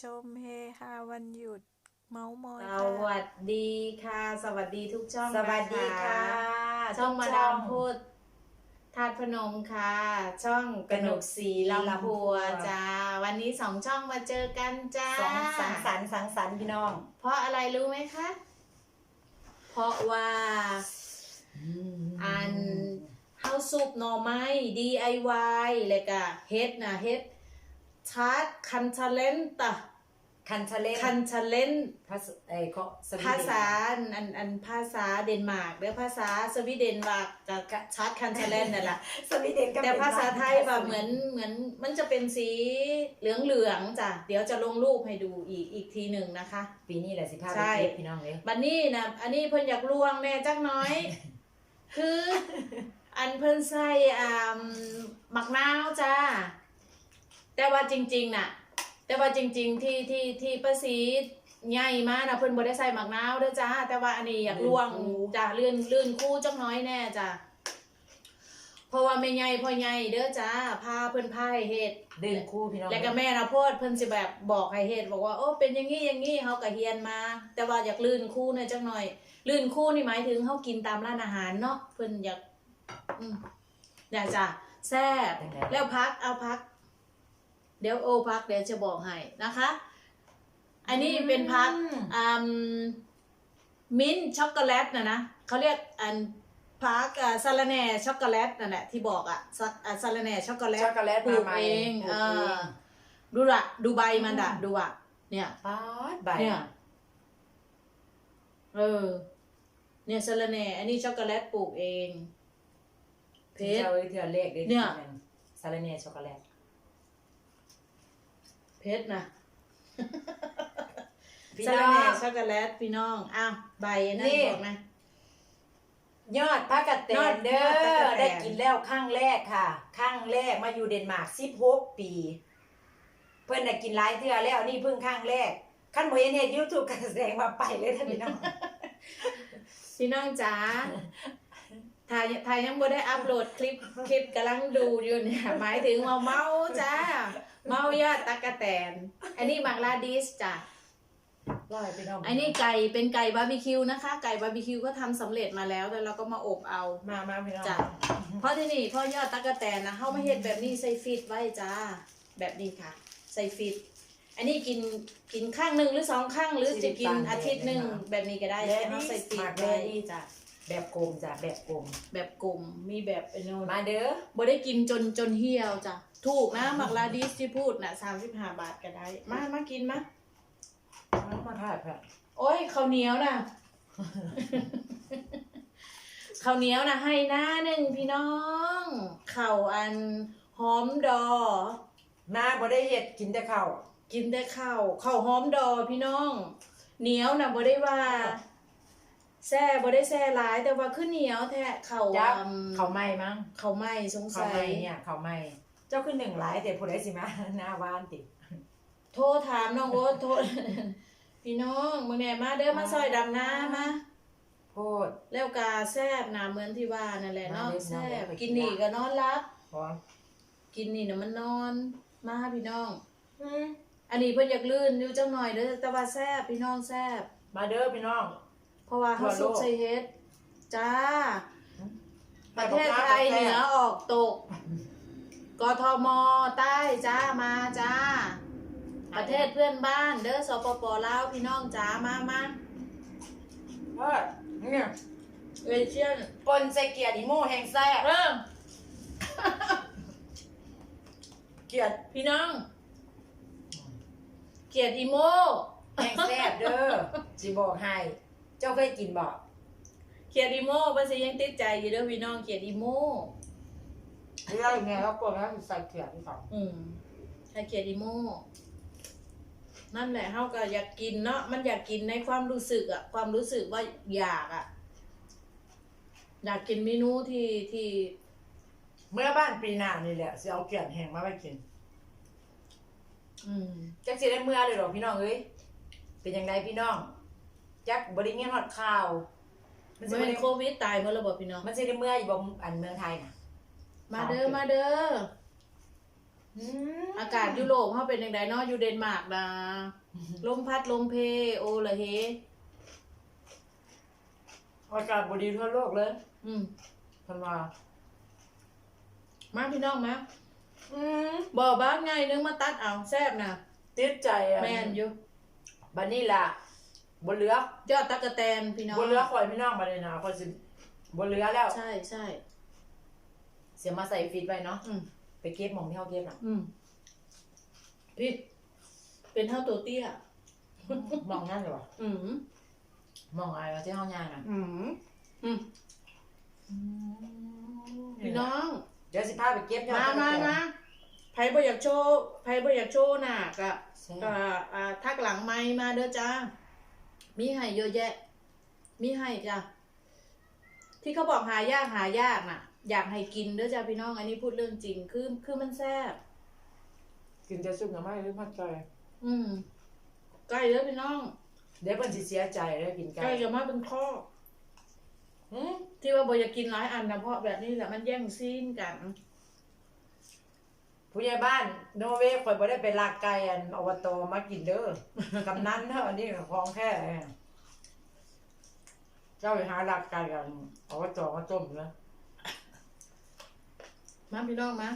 ชมเฮฮาวันหยุด เมาส์มอยสค่ะ วัสดีค่ะ สวัสดีทุกช่องสวัสดีค่ะนช่องมาดามพูดทาดพนมค่ะ ช่องกนกศรีลำพัวจ้าวันนี้สองช่องมาเจอกันจ้าสองสังสรรค์สังสรรค์พี่น้องเพราะอะไรรู้ไหมคะ เพราะว่าอันเฮาซุปหน่อไม้ DIY เลยกะเฮ็ดนะเฮ็ด ชาร์ตคันทะเลนตะคันทะเลคันทะเลนภาษาเอ้ยเขาสวีเดนภาษาอันอันอันภาษาเดนมาร์กหรือภาษาสวีเดนว่ากับชาร์ตคันเทเลนนั่นแหละสวีเดนก็แต่เป็นภาษาไทยแบบเหมือนเหมือนมันจะเป็นสีเหลืองเหลืองๆจ้ะเดี๋ยวจะลงรูปให้ดูอีกอีกทีหนึ่งนะคะ ปีนี้แหละสิพาใช่ไปเก็บพี่น้องเลยบัดนี้นะอันนี้เพิ่นอยากลวงแน่จักหน้อย คืออันเพิ่นใส่อ่าหมักนาวจ้า แต่ว่าจริง ๆน่ะ แต่ว่าจริง ๆ ที่ที่ที่ป้าสีใหญ่มากนะเพิ่นบ่ได้ใส่หมักนาวเด้อจ้า แต่ว่าอันนี้อยากลวงจ้าลื่นลื่นคู่จักหน้อยแน่จ้าเพราะว่าแม่ใหญ่พ่อใหญ่เด้อจ้าพาเพิ่นพาให้เฮ็ดดึงคู่พี่น้องแล้วก็แม่นะโพดเพิ่นสิแบบบอกให้เฮ็ดบอกว่าโอ้เป็นอย่างงี้อย่างงี้เฮาก็เฮียนมา แต่ว่าอยากลื่นคู่หน่อยจักหน่อย ลื่นคู่นี่หมายถึงเฮากินตามร้านอาหารเนาะเพิ่นอยากอืมอยากจะแซ่บแล้วพักเอาพัก เดี๋ยวโอพักเดี๋ยวจะบอกให้นะคะ อันนี้เป็นพักอืมมิ้นท์ช็อกโกแลตนะนะเขาเรียกอันพักอ่าซาลาแหน่ช็อกโกแลตนั่นแหละที่บอกอะซาอ่าซาลาแหน่ช็อกโกแลตช็อกโกแลตปลูมากใหม่เองปลูกเอเอองดูละดูใบมันดะดูอะเนี่ยป๊าดใบเนี่ยเออเนี่ยสะระแหน่อันนี้ช็อกโกแลตปลูกเองเพเพชชรรเทือเลขได้เนี่ยซาลาเน่ช็อกโกแลต เพชรนะพี่สะน้ระอแหน่งช็อกโกแลตพี่น้องอ้าวใบนั่นนี่ บอกนะ ยอดพระกระแตยอดนเด้ยอดพระกระอแตน ได้กินแล้วข้างแรกค่ะ ข้างแรกมาอยู่เดนมาร์ก16ปี เพื่อนน่ะกินหลายเทื่อแล้วนี่เพิ่งข้างแรกขั้นบ่เห็นเฮ็ด YouTube ก็แสดงว่าไปเลยท่านพี่น้อง พี่น้องจ๋า ถ่ายถ่ายยังบ่ได้อัพโหลดคลิปคลิปกำลังดูอยู่เนี่ยหมายถึงว่าเมาจ้า เมายอดตะกะแตน อันนี้มักลาดิสจ้ะร้อยพี่น้องอันนี้ไก่เป็นไก่บาร์บีคิวนะคะ ไก่บาร์บีคิวก็ทำสำเร็จมาแล้วแต่เราก็มาอบเอา มามาพี่น้องจ้ะ เพราะที่นี่พ่อยอดตะกะแตนนะเฮามาเฮ็ดแบบนี้ใส่ฟิตไว้จ้า แบบนี้ค่ะ ใส่ฟิตอันนี้กินกินข้างหนึ่งหรือสองข้างหรือจะกินอาทิตย์หนึ่งแบบนี้ก็ได้แล้แต่เฮาใส่ฟิตไว้จ้ะ แบบกลมจ้ะแบบกลมแบบกลมมีแบบไอ้โน่นมาเด้อบ่ได้กินจนจนเหี่ยวจ้ะถูกนะหมักลาดิสที่พูดน่ะ35บาทก็ได้ มามากินมามามาถ่ายเพื่อนโอ้ยข้าวเหนียวน่ะข้าวเหนียวน่ะให้หน้าหนึ่งพี่น้องข้าวอันหอมดอมาบ่ได้เฮ็ดกินแต่ข้าวกินได้ข้าวข้าวหอมดอพี่น้องเหนียวน่ะบ่ได้ว่า แซ่บ่ได้แซ่หลายแต่ว่าคือเหนียวแท้ข้าวจ้ะอืมข้าวไหม้มั้งข้าวไหม้สงข้าวสัไหม้ยเนี่ยข้าวไหม้เจ้าขึ้นหนึ่งหลายแต่ผู้ใดสิมา หน้าบ้านติโทรถามน้องโอ๊ตโทร พี่น้องมื้อนี้มาเด้อมาซอยดำน้ามาโพดแล้วกาแซบนะเหมือนที่ว่านั่นแหละเนาะมาเลยแซมาเลยบไปกิกินนนี่ละก็นอนรับ พอกินนี่น่ะมันนอนมาพี่น้องอืมอันนี้เพิ่นอยากลื่นอยู่จังหน่อยเด้อแต่ว่าแซบพี่น้องแซบมาเด้อพี่น้องเพ ราะว่าเฮาทั่วโลกสุกใส่เฮ็ดจ้าอืมประเทศไทยเหนือออกตก กทมใต้จ้ามาจ้า ประเทศเพื่อนบ้านเด้อสปปลาวพี่น้องจ้ามามาเออเนี่ยเอเชียนปนใส่เกียร์ดิโม่แห่งแซ่บเออเกียร์พี่น้อง เกียรติอีโมแห่งแซ่บเด้อสิบอกให้ เจ้าเคยกินบ่เขียดอีโม่ภาษียังติดใจอยู่เด้อพี่น้องเขียดอีโม่เรื่องไงก็กลัวแล้วใส่เกียร์ที่สองอืมให้เขียดอีโม่นั่นแหละเฮาก็อยากกินเนาะมันอยากกินในความรู้สึกอะความรู้สึกว่าอยากอะอยากกินเมนูที่ที่เมื่อบ้านปีหน้านี่แหละสิเอาเกียร์แห้งมาไว้กินอืม จักสิได้เมื่อเลยหรอพี่น้องเอ้ยเป็นยังไงพี่น้อง จักบริเงี้ยฮอดข่าว มันสิมันบ่เป็นได้โควิดตายเมื่อระบบพี่น้อง มันสิได้เมื่ออยู่บ่อันเมืองไทยน่ะ มาเด้อ มาเด้ออืมอากาศยุโรปเขาเป็นยังไงเนาะอยู่เดนมาร์กนะ ลมพัดลมเพ โอละเฮ อากาศบดีทั่วโลกเลยอืม พันว่ามาพี่น้องมาอืมบ่อบ้านไงนึงมาตัดเอาแซ่บนะติดใจอะแมนอยู่ บัดนี้ล่ะ บนเรือยอดตะกะแตนพี่น้องบนเรือคอยพี่น้องบัดนี้นะคอยสิบนเรือแล้ว ใช่ใช่เสียมาใส่ฟีดไว้เนาะอืมไปเก็บหมองที่เขาเก็บน่ะอืมพี่เป็นเท่าตัวเตี้ยมองนั่นเลยวะอืมมองอะไรวะที่ห้องย่างน่ะอืมอืมพี่น้องเดี๋ยวสิพาไปเก็บยอดมาตะกะมาแตนมาไผบ่อยากโชว์ไผบ่อยากโชว์น่ะก็ใช่ ก็อ่าทักหลังไมค์มาเด้อจ้า มีให้เยอะแยะ มีให้จ้ะ ที่เขาบอกหายากหายากน่ะ อยากให้กินเด้อจ้าพี่น้อง อันนี้พูดเรื่องจริง คือคือมันแซ่บ กินจะซุปหน่อไม้หรือผัดไก่อืมไก่เด้อพี่น้อง เดี๋ยวเพิ่นสิเสียใจได้กินไก่ไก่จะมาเป็นข้อหืมที่ว่าบ่อยากกินหลายอันนะเพราะแบบนี้แหละมันแย่งซีนกัน ผู้ใหญ่บ้านโนเวย์ข่อยบ่ได้ไปลากไก่อันอบตมากินเด้อกำนันเด้ออันนี้ของแค่เจ้าไปหาลากไก่กันอบตมาต้มนะมาพี่น้องมา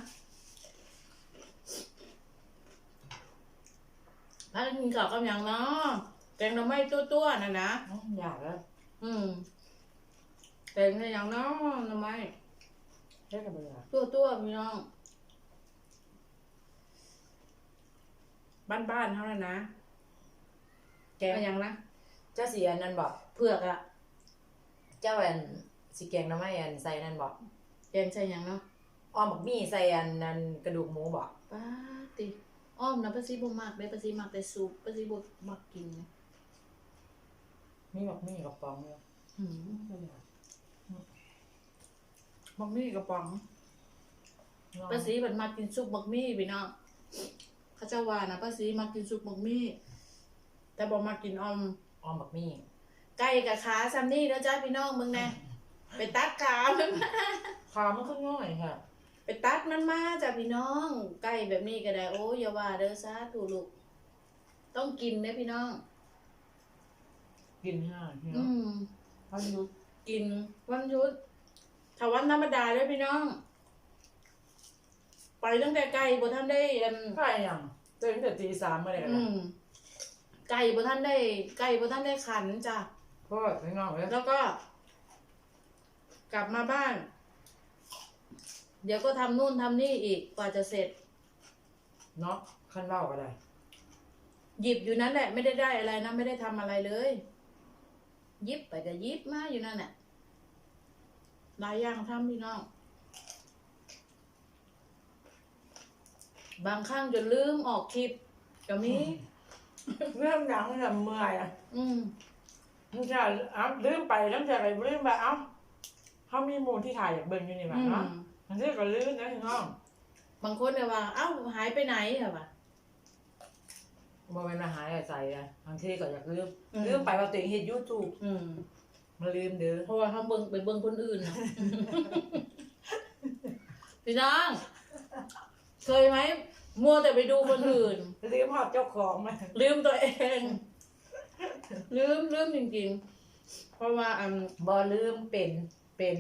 พากันกินข้าวกับหยังเนาะแกงหน่อไม้ตัวๆน่ะนะอื้ออยากแล้วอืมแกงได้หยังเนาะหน่อไม้เฮ็ดกับเบื่อตัวๆพี่น้อง บ้านๆเท่านั้นนะ แกแกงงหยังนะเจ้าสีอันนั้นบอกเผือกอะเจ้าอันสิแกงหน้ำไม้อันใส่นั่นบอกแกงใส่หยังเนาะอ้อมบักมี่ใส่อันนั้นกระดูกหมูบอกป้าติอ้อมนะป้าซีบ่มักได้ป้าซีมักแต่ซุปป้าซีบ่มักกินนะมีบักมี่กับปองเลยหืมบักมี่กระป๋องป้าซีมันมักกินซุปบักมี่พี่น้อง เขาเจ้าว่านะป้าซีมักกินซุปบักมี่แต่บ่มักกินออมอ้อมบักมี่ไก่กับขาซัมนี่แล้วจ้าพี่น้องมึงแน่ไปตัดขามันมาขามันก็ง่อยค่ะ ไปตัดมันมาจ้าพี่น้องไก่แบบนี้ก็ได้โอ้ยอย่าว่าเด้อซาถูลูกต้องกินเด้อพี่น้อง กินห้าพี่น้อืองมพันยุดกินวันหยุดถ้าวันธรรมดาเด้อพี่น้อง ไปตั้งแต่ไก่บ่ท่านได้อันใช่ยังตื่นแต่ตีสามมาเลยกันอืมไก่บ่ท่านได้ ไก่บ่ท่านได้ขันจ้ะ เพราะพี่น้องเลยแล้วก็ กลับมาบ้าน เดี๋ยวก็ทำนู่นทำนี่อีกกว่าจะเสร็จ เนาะขั้นเล่าก็ได้หยิบอยู่นั่นแหละ ไม่ได้ได้อะไรนะ ไม่ได้ทำอะไรเลยหยิบไปก็หยิบมาอยู่นั่นแหละหลายอย่างทำพี่น้อง บางครั้งจนลืมออกคลิปก็มีเรื่องหนังเนี่ยเมื่อยอะอืมมันจะเอ้าลืมไปแล้วจะอะไรลืมไปเอ้าเขามีหมูที่ถ่ายอยากเบิ่งอยู่นี่มั้อืงเนาะมมันเรียกก็ลืมนะพี่น้องบางคนเนี่ยว่า เอ้าหายไปไหนเหรอวะบ่เป็นมาหาอะไรใส่อะบางทีก็อยากลืมอืมลืมไปว่าตัวเองเห็นยูทูบอืมมันลืมเด้อเพราะว่าเขาเบิ่งไปเบิ่งคนอื่นเนาะพี่น้อง เคยไหมมัวแต่ไปดูคนอื่น ลืมหอบเจ้าของมาลืมตัวเอง ลืมลืมจริงๆ เพราะว่าอืมบ่ลืมเป็นเป็น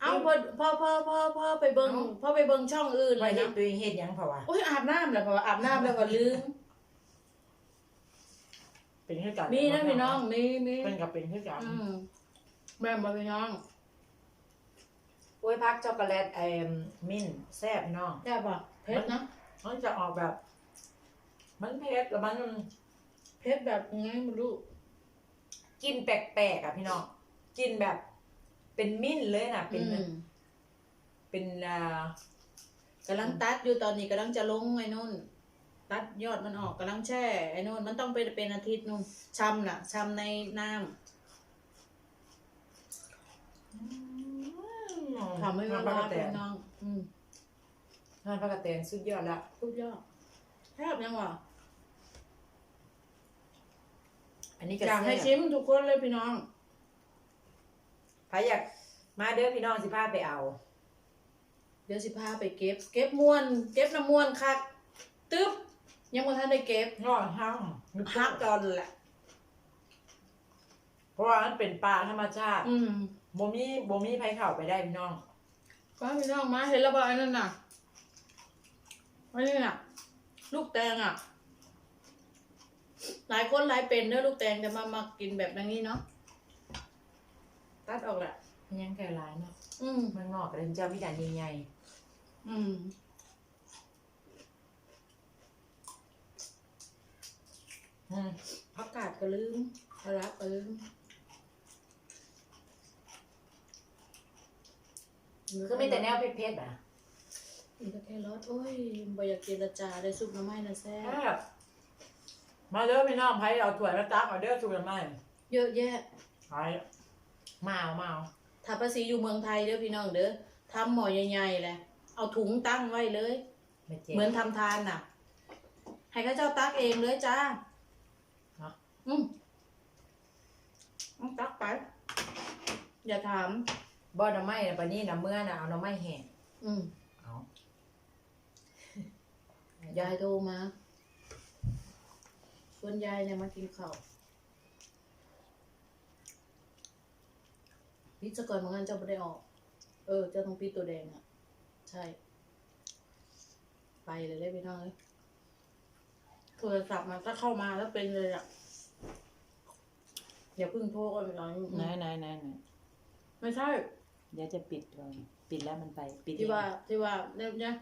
เอ้าพอพอพอพอพอไปเบิ่งพอไปเบิ่งช่องอื่นไปเลยเห็นนะตัวเองเห็นยังเพราะว่าโอ้ยอาบน้ำแล้วเพราะว่าอาบน้ำแล้วก็ลืมเป็นคือกันมีนะพี่น้องมีมีเป็นกับเป็นคือกันอืมแม่นบ่พี่น้อง โอ้ยพักช็อกโกแลตไอ้มิ้นท์แซ่บพี่น้องแซ่บป่ะเผ็ดนะมันจะออกแบบ มันเผ็ดแล้วมันเผ็ดแบบไงไม่รู้กินแปลกๆอะพี่น้องกินแบบเป็นมิ้นท์เลยนะเป็นอืมเป็นอ่ากำลังตัดอยู่ตอนนี้กำลังจะลงไอ้นู่น ตัดยอดมันออกกำลังแช่ไอ้นู่นมันต้องเป็นเป็นอาทิตย์นู่นชำน่ะชำในน้ำ ทำให้เวงานปลาลากระแตพี่นน้องอืมงานปลากระแตนสุดยอดละทุกยอดแทบยังวะอันนี้ก็อยากให้แซ่บชิมทุกคนเลยพี่น้อง ใครอยากมาเด้อพี่น้องสิพาไปเอาเดี๋ยวสิพาไปเก็บ เก็บม่วน เก็บน้ำม่วนคักตึ๊บยังบ่ทันได้เก็บงอห้างนึกพัภากพจอนแหละ เพราะว่ามันเป็นปลาธรรมชาติอืมบ่มีบ่มีไผเข้าไปได้พี่น้อง ป้าพี่น้องมาเห็นแล้วบ่ไอ้นั่นน่ะอันนี้น่ะ ลูกแตงอะ หลายคนหลายเป็นเด้อลูกแตงแต่มามากินแบบนี้เนาะตัดออกแหละมันยังไก่ร้ายเนาะอืมเมืองนอกก็เลยเจ้ามีด่านใหญ่อืมๆอืมผักกาดก็ลืมปลาร้าก็ลืม คือมีแต่แนวเผ็ดๆอะมีแต่แค่รสโอ้ยบ่อยากเจรจาได้ซุปหน้ำไม้นะแซ่ครับบมาเด้อพี่น้องไผเอาถ้วยมาตักเอาเด้อสุกละไม้เยอะแยะไผมาเอามาเอาถ้าภาษีอยู่เมืองไทยเด้อพี่น้องเด้อทำหม้อใหญ่ๆแหละเอาถุงตั้งไว้เลยไม่เจ็บเหมือนทำทานน่ะ ให้ข้าเจ้าตักเองเลยจ้าฮะอืมเอาตักไป อย่าถาม บ่หน่อไม้น่ะปานนี้น่ะเมื่อน่ะเอาหน่อไม้แห้งอืมเอายายโทรมาชวนยายเนี่ยมากินข้าวพิจก่อนเหมือนกันเจ้าไม่ได้ออก เออ เจ้าต้องปีตัวแดงอะ ใช่ ไปเลยเลยพี่น้องเลยโทรศัพท์มันก็เข้ามาแล้วเป็นเลยอะอย่าเพิ่งโทรก่อนพี่น้องไหนไหนไหนไหน ไม่ใช่ เดี๋ยวจะปิดก่อนปิดแล้วมันไป ปิดที่ว่าเองที่ว่าเนี่ยเนี่ย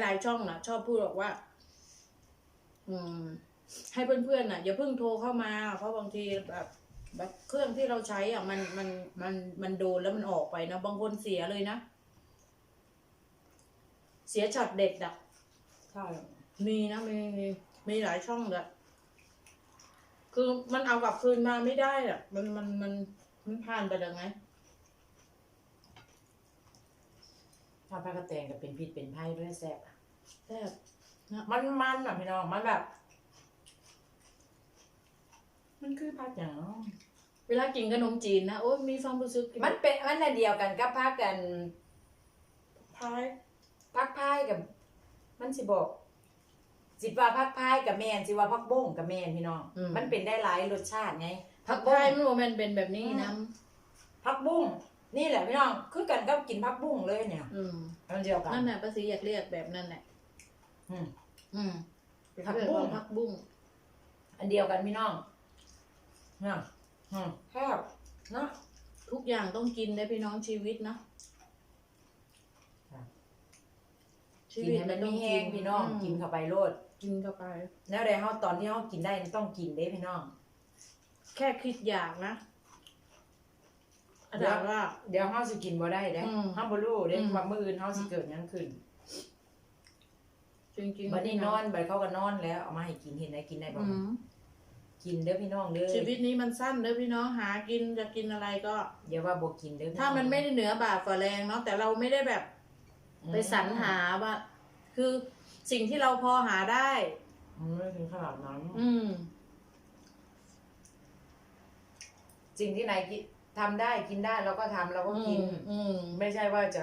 หลาย ๆ ช่องนะชอบพูดบอกว่า อืม ให้เพื่อนๆน่ะอย่าเพิ่งโทรเข้ามา เพราะบางทีแบบแบบเครื่องที่เราใช้อะมันมันมันมันโดนแล้วมันออกไปนะบางคนเสียเลยนะ เสียช็อตเด็ดอะใช่มีนะมีมีมีหลายช่องเลยคือมันเอากลับคืนมาไม่ได้อะ มันมันมันมันผ่านไปแล้วไง ถ้าปลากระแตงก็เป็นพิษเป็นไผ่ด้วยแซ่บอะแซ่บมันมันอะพี่น้อง มันแบบ มันคือผัดหยังเวลากินขนมจีนนะโอ้ยมีความรู้สึกมันเป็นมันอันเดียวกันกับผักกันพายผักพายกับ มันสิบอกสิว่าผักพายกับแมนสิว่าผักบ้งกับแมนพี่น้อง มันเป็นได้หลายรสชาติไงผักบ้พายงมันโมเมนเป็นแบบนี้นะผักบุ้ง นี่แหละพี่น้องคือกันกับกินผักบุ้งเลยเนี่ยอืมมันเดียวกันนั่นแหละภาษีอยากเรียกแบบนั้นแหละอืมอืมผักบุ้งเรียว่าผักบุ้งอันเดียวกันพี่น้องเนี่ยอืมแคบเนาะทุกอย่างต้องกินได้พี่น้องชีวิตนะครับชีกินวิตให้มันต้ไม่องแห้งพี่น้องมกินเข้าไปโลดกินเข้าไป แล้วใดเฮาตอนที่เฮากินได้ต้องกินเด้พี่น้อง แค่คิดอยากนะ อาเดี๋ยจาวรย์ว่าเดี๋ยวเฮาสิกินบ่ได้เด้อืมเฮาบ่รู้เด้อืม ว่ามื้ออื่นเฮาสิเกิดหยังขึ้นจริงๆบัดนี้นอนบัดเขาก็นอนแล้วเอามาให้กินเห็นได้กินได้บ่อืมกินเด้อพี่น้องเด้อชีวิตนี้มันสั้นเด้อพี่น้องหากินจะกินอะไรก็ อย่าว่าบ่กินเด้อพี่ถ้ามันไม่ได้เหนือบาปฝ่าแรงเนาะแต่เราไม่ได้แบบอืมไปสรรหาว่า คือสิ่งที่เราพอหาได้มันไม่ถึงขนาดนั้น อืม สิ่งที่ไหนกิน ทำได้กินได้เราก็ทำเราก็กิน อืมไม่ใช่ว่าจะ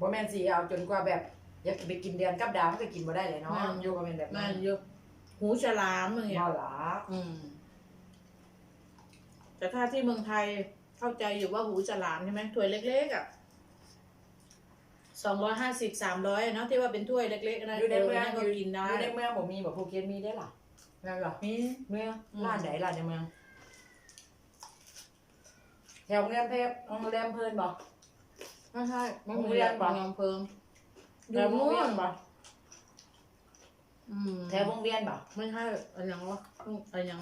บ่แม่นสิเอาจนกว่าแบบ อยากไปกินเดือนกับดาวมันก็กินบ่ได้เลยเนาะอยู่ก็เป็นแบบนั่นั้นนเยอะหูฉลามอะไรอย่างบ่เงี้ยหลาอืม แต่ถ้าที่เมืองไทยเข้าใจอยู่ว่าหูฉลามใช่ไหมถ้วยเล็กๆอะสองร้อยห้าสิบสามร้อยเนาะที่ว่าเป็นถ้วยเล็กๆนะอยู่ในเมืองนั่นก็กินได้อยู่ในเมืองบ่มีบ่ภูเก็ตมีได้ล่ะแม่นบ่นี่เมืองอืมร้านไหนร้านในเมือง แถวโรงแรมเพชรโรงแรมเพลินบ่ไม่ใช่ไม่โรงมีเรียนปะ โรงเพิงแถวโรงเรียนบ่อืมแถวโรงเรียนบ่ไม่ใช่อันยังวะอันยัง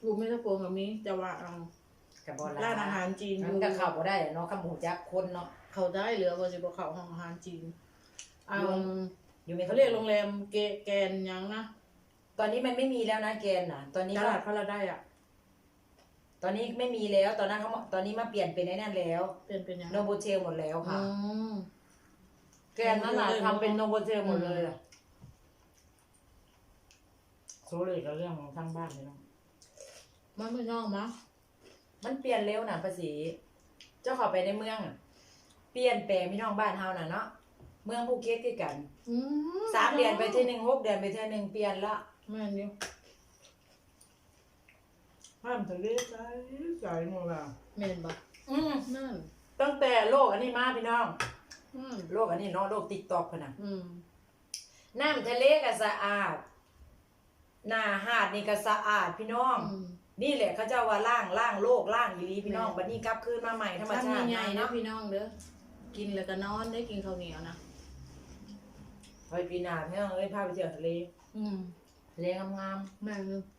กูไม่ต้องโกงกับมีแต่ว่าเอาก็บ่หลาร้านอาหารจีนมันก็เข้าบ่ได้เนาะกับหมูจักคนเนาะเขาได้เหลือว่าจะบอกเขาห้องอาหารจีนเอาอยู่ไม่เขาเรียกโรงแรมเกแกนยังนะตอนนี้มันไม่มีแล้วนะแกนน่ะ ตอนนี้ตก็ลาดพระราได้อะ ตอนนี้ไม่มีแล้ว ตอนนั้นเขามาตอนนี้มาเปลี่ยนเป็นไอ้นั่นแล้ว เป็นเป็นยังโนโบเทลหมดแล้วค่ะอืมแกนนั่นน่ะเลยทำเป็นโนโบเทลหมดเลยอืมอะโซเลยกับเรื่องของทางบ้านเลยเนาะมันไม่นอกมะมันเปลี่ยนเร็วนะภาษี เจ้าเขอไปในเมืองอะเปลี่ยนแปลงพี่น้องบ้านเฮาน่ะเนาะ เมืองภูเก็ตคือกันอืมสามเดือนไปเทื่อหนึงหกเดือนไปเทื่อหนึงเปลี่ยนละแม่นอยู่ ห้ามทะเลใจใจงงอะแม่นบ่อืมนั่นตั้งแต่โลกอันนี้มาพี่น้อง อืมโลกอันนี้เนาะโลก TikTok พุ่นน่ะอืมน้ำทะเลก็สะอาด หน้าหาดนี่ก็สะอาดพี่น้อง อืม นี่แหละเขาเจ้าว่าล่างล่างโลกล่างอีหลีพี่น้องแม่บัดนี้กลับคืนมาใหม่ธรรมชาทำติใหญ่ๆนะเนาะพี่น้องเด้อกินแล้วก็นอนได้กินข้าวเหนียวนะไปปีหน้าพี่น้องเอ้ยพาไปเที่ยวทะเลอืมทะเลงามแม่นอยู่ๆ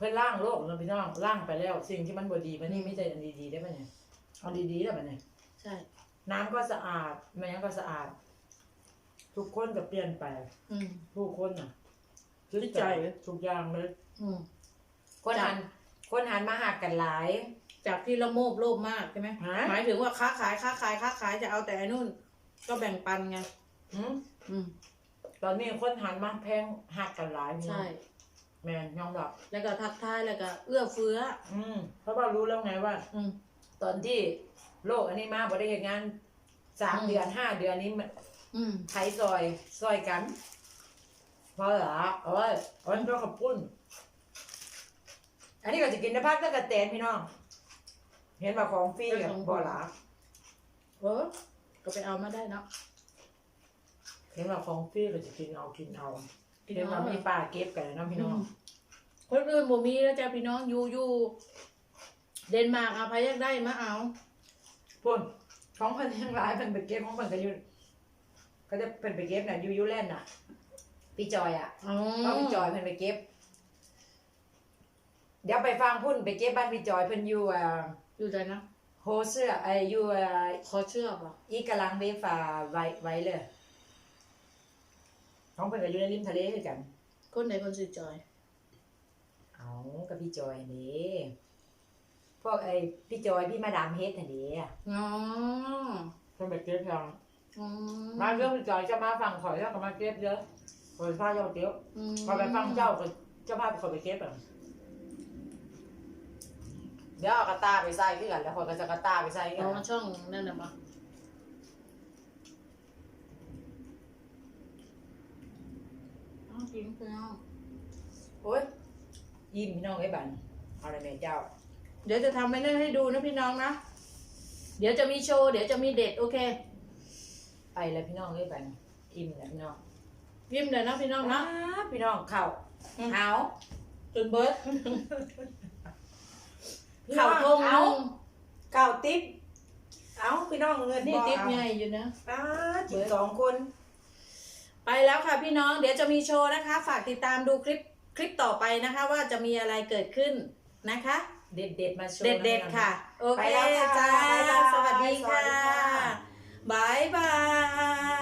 เพิ่นล่างโลกเนาะพี่น้องล่างไปแล้ว สิ่งที่มันบ่ดีมันนี่ไม่ใช่อันดีๆได้ปะเนี่ยเอาดีๆได้ปะเนี่ยใช่ น้ำก็สะอาดแม่ก็สะอาด ทุกคนก็เปลี่ยนไปอืม ผู้คนน่ะจิตใจทุกอย่างเลย อืม คนหันคนหันมาหากันหลาย จากที่ละโมบโลภมากใช่ไหมฮะ หมายถึงว่าค้าขายค้าขายค้าขายจะเอาแต่ไอ้นู่น ก็แบ่งปันไง หืมอืม ตอนนี้คนหันมาแพงหักกันหลายใช่ แม่นยอมรับ แล้วก็ทักทายแล้วก็เอื้อเฟื้อ อืมเพราะว่ารู้แล้วไงว่า อืม ตอนที่โลกอันนี้มาบ่ได้เฮ็ดงานสามอืม เดือนห้าเดือนนี้มันอืม ไทยซอยซอยกันเพราะเหรอเอ้ยเอ้ยก็ขอบคุณอันนี้ก็จะกินในภาคตะกะแตนพี่น้อง เห็นว่าของฟรีกับบ่หลาเออก็ไปเอามาได้เนาะเห็นว่าของฟรีก็จะกินเอากินเอา กินเห็นเอาว่ามีปลาเก็บกันนะพี่น้องคนอื่นบ่มีแล้วจ้ะพี่น้องอยู่อยู่เดนมาร์กเอาไปอยากได้มาเอาพุ่นของเพิ่นยังหลายเพิ่นไปเก็บของเพิ่นก็อยู่ก็จะเพิ่นไปเก็บน่ะอยู่ยูแลนด์น่ะพี่จอยอะอ๋อเอาพี่จอยเพิ่นไปเก็บ เดี๋ยวไปฟังพุ่นไปเก็บบ้านพี่จอยเพิ่นอยู่อ่าอยู่ใจนะโฮเสื้อไอ้อยู่อ่าขอเชื่อป่ะอีกำลังเวฟาไว้ไว้เลย ของเพิ่นก็อยู่ในริมทะเลคือกัน คนไหนคนสื่อจอยเอากับพี่จอยนี่พวกไอ้พี่จอยพี่มาดามเฮดน่ะเด้อ๋อเพิ่นไปเก็บทางอืมมาเรื่องพี่จอยจะมาฟังข่อยแล้วก็มาเก็บเยอะข่อยพาเจ้าเก็บอืมพอไปฟังเจ้าก็เจ้าพาข่อยไปเก็บอะเดี๋ยวเอากระตาไปใส่คือกันแล้วข่อยก็จะกระตาไปใส่คืออ๋กัอนช่องนั่นน่ะปะเอา กินเพื่อนโอ้ยยิ้มพี่น้องไอ้บันเอาอะไรแม่เจ้า เดี๋ยวจะทำไปนั่นให้ดูนะพี่น้องนะ เดี๋ยวจะมีโชว์ เดี๋ยวจะมีเด็ดโอเค ไปแล้วพี่น้องไอ้บันอิ่มแล้วพี่น้องยิ้มเลยนะพี่น้องนะอ้าพี่น้องเข่าอืมเอาจนเบิร์ดพี่น้เข่าองทงหเอานึงเข่าติ๊บเอาพี่น้องเงินนี่บ่ติ๊บเอาใหญ่อยู่นะอ้าจิบสองคน ไปแล้วค่ะพี่น้องเดี๋ยวจะมีโชว์นะคะ ฝากติดตามดูคลิปคลิปต่อไปนะคะ ว่าจะมีอะไรเกิดขึ้นนะคะ เด็ดเด็ดมาโชว์เด็ดเด็ดค่ะ โอเคจ้าสวัสดีค่ะ บายบาย